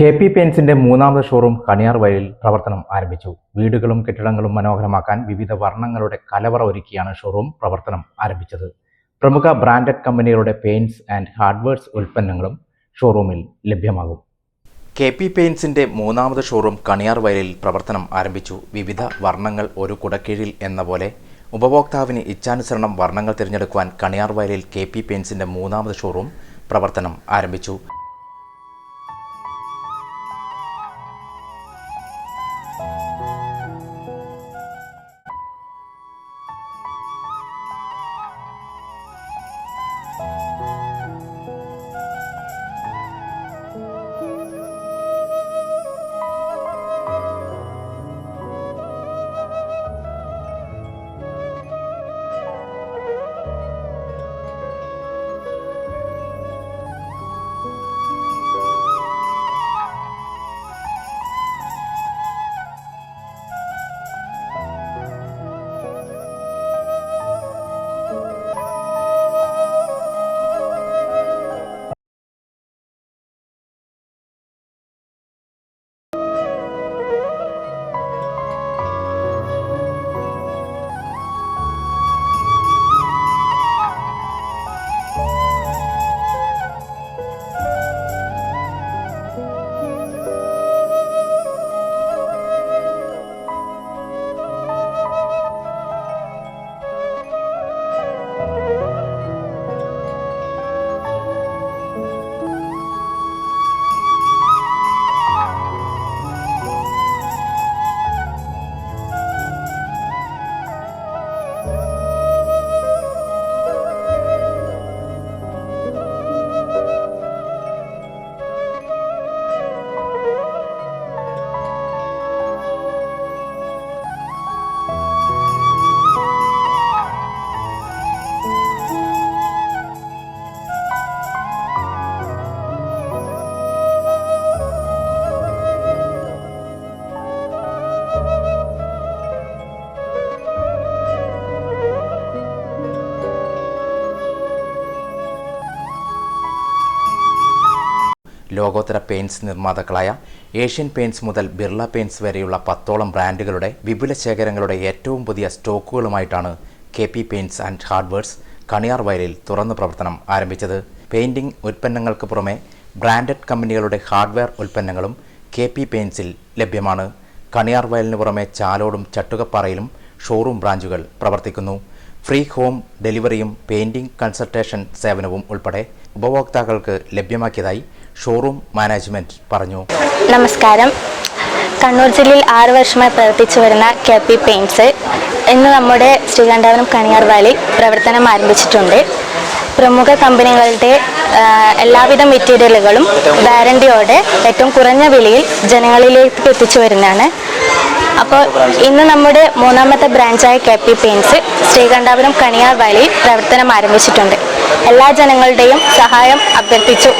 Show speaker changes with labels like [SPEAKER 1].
[SPEAKER 1] K P പെയിൻസിന്റെ മൂന്നാമത് showroom Kaniyar വയലിൽ പ്രവർത്തനം ആരംഭിച്ചു. വീടുകളും കെട്ടിടങ്ങളും മനോഹരമാക്കാൻ വിവിധ വർണങ്ങളുടെ കലവറ ഒരുക്കിയാണ് ഷോറൂം പ്രവർത്തനം ആരംഭിച്ചത്. പ്രമുഖ ബ്രാൻഡഡ് കമ്പനികളുടെ പെയിൻസ് ആൻഡ് ഹാർഡ്വെയർസ് ഉൽപ്പന്നങ്ങളും ഷോറൂമിൽ ലഭ്യമാകും. കെ പി പെയിൻസിന്റെ മൂന്നാമത് ഷോറൂം കണിയാർ വയലിൽ പ്രവർത്തനം ആരംഭിച്ചു. വിവിധ വർണങ്ങൾ ഒരു കുടക്കീഴിൽ എന്ന പോലെ ഉപഭോക്താവിന് ഇച്ഛാനുസരണം വർണങ്ങൾ തിരഞ്ഞെടുക്കുവാൻ കണിയാർ വയലിൽ കെ പി പെയിൻസിന്റെ മൂന്നാമത് ഷോറൂം പ്രവർത്തനം ആരംഭിച്ചു. ലോകോത്തര പെയിന്റ്സ് നിർമ്മാതാക്കളായ ഏഷ്യൻ പെയിന്റ്സ് മുതൽ ബിർള പെയിന്റ്സ് വരെയുള്ള പത്തോളം ബ്രാൻഡുകളുടെ വിപുല ശേഖരങ്ങളുടെ ഏറ്റവും പുതിയ സ്റ്റോക്കുകളുമായിട്ടാണ് K P paints and hardwares Kaniyar വയലിൽ തുറന്നു പ്രവർത്തനം ആരംഭിച്ചത്. പെയിന്റിംഗ് ഉൽപ്പന്നങ്ങൾക്ക് പുറമെ ബ്രാൻഡഡ് കമ്പനികളുടെ ഹാർഡ്വെയർ ഉൽപ്പന്നങ്ങളും കെ പി പെയിൻസിൽ ലഭ്യമാണ്. കണിയാർ വയലിന് പുറമെ ചാലോടും ചട്ടുകപ്പാറയിലും ഷോറൂം ബ്രാഞ്ചുകൾ പ്രവർത്തിക്കുന്നു. ഫ്രീ ഹോം ഡെലിവറിയും പെയിന്റിംഗ് കൺസൾട്ടേഷൻ സേവനവും ഉൾപ്പെടെ ഉപഭോക്താക്കൾക്ക് ലഭ്യമാക്കിയതായി ഷോറൂം മാനേജ്മെന്റ് പറഞ്ഞു.
[SPEAKER 2] നമസ്കാരം. കണ്ണൂർ ജില്ലയിൽ ആറ് വർഷമായി പ്രവർത്തിച്ചു വരുന്ന കെ പി പെയിന്റ്സ് ഇന്ന് നമ്മുടെ ശ്രീകണ്ഠാപുരം കണിയാർ വാലി പ്രവർത്തനം ആരംഭിച്ചിട്ടുണ്ട്. പ്രമുഖ കമ്പനികളുടെ എല്ലാവിധ മെറ്റീരിയലുകളും വാരണ്ടിയോടെ ഏറ്റവും കുറഞ്ഞ വിലയിൽ ജനങ്ങളിലേക്ക് എത്തിച്ചു വരുന്നതാണ്. അപ്പോൾ ഇന്ന് നമ്മുടെ മൂന്നാമത്തെ ബ്രാഞ്ചായ K P paints Sreekandapuram Kaniyar വാലിയിൽ പ്രവർത്തനം ആരംഭിച്ചിട്ടുണ്ട്. എല്ലാ ജനങ്ങളുടെയും സഹായം അഭ്യർത്ഥിച്ചു.